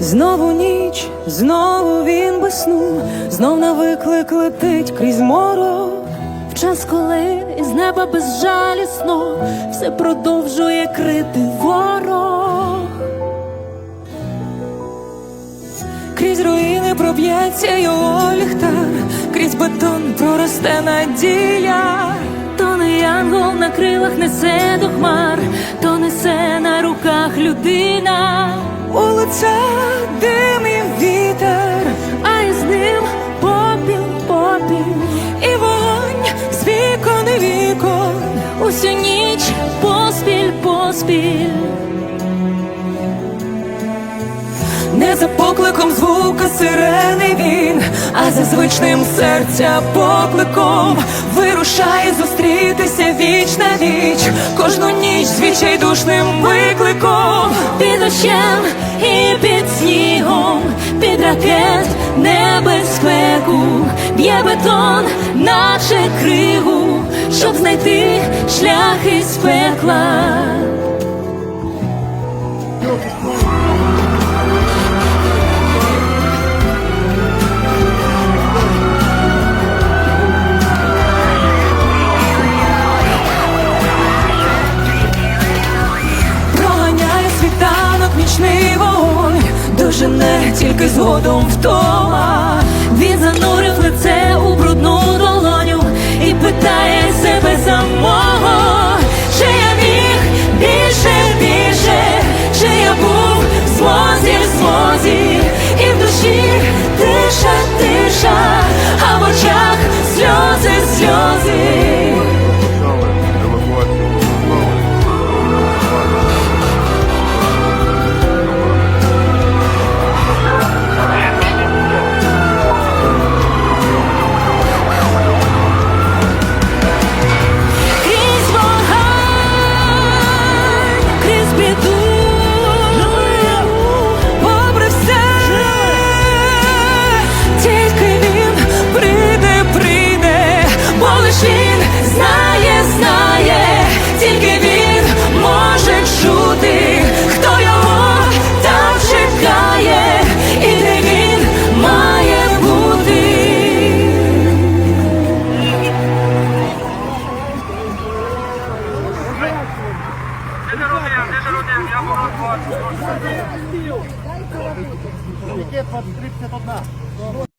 Знову ніч, знову він без сну, знов на виклик летить крізь морок. В час, коли із неба безжалісно все продовжує крити ворог. Крізь руїни проб'ється його ліхтар, крізь бетон проросте надія. То не янгол на крилах несе до хмар, то несе на руках людина, У лиця дим і вітер, а із ним попіл, попіл. і вогонь з вікон і вікон. Усю ніч поспіль, поспіль. Не за покликом звука сирени він, а за звичним серця покликом вирушає зустрітися віч на віч, кожну ніч з відчайдушним викликом. Під дощем і під снігом, під ракет небезпеку, б'є бетон, наче кригу, щоб знайти шлях із пекла. Тільки згодом вдома. Він занурив лице у брудну долоню і питає себе самого, чи я міг більше, більше, чи я був в змозі, в і в душі тиша, тиша, а в очах сльози, сльози. Яке 3351?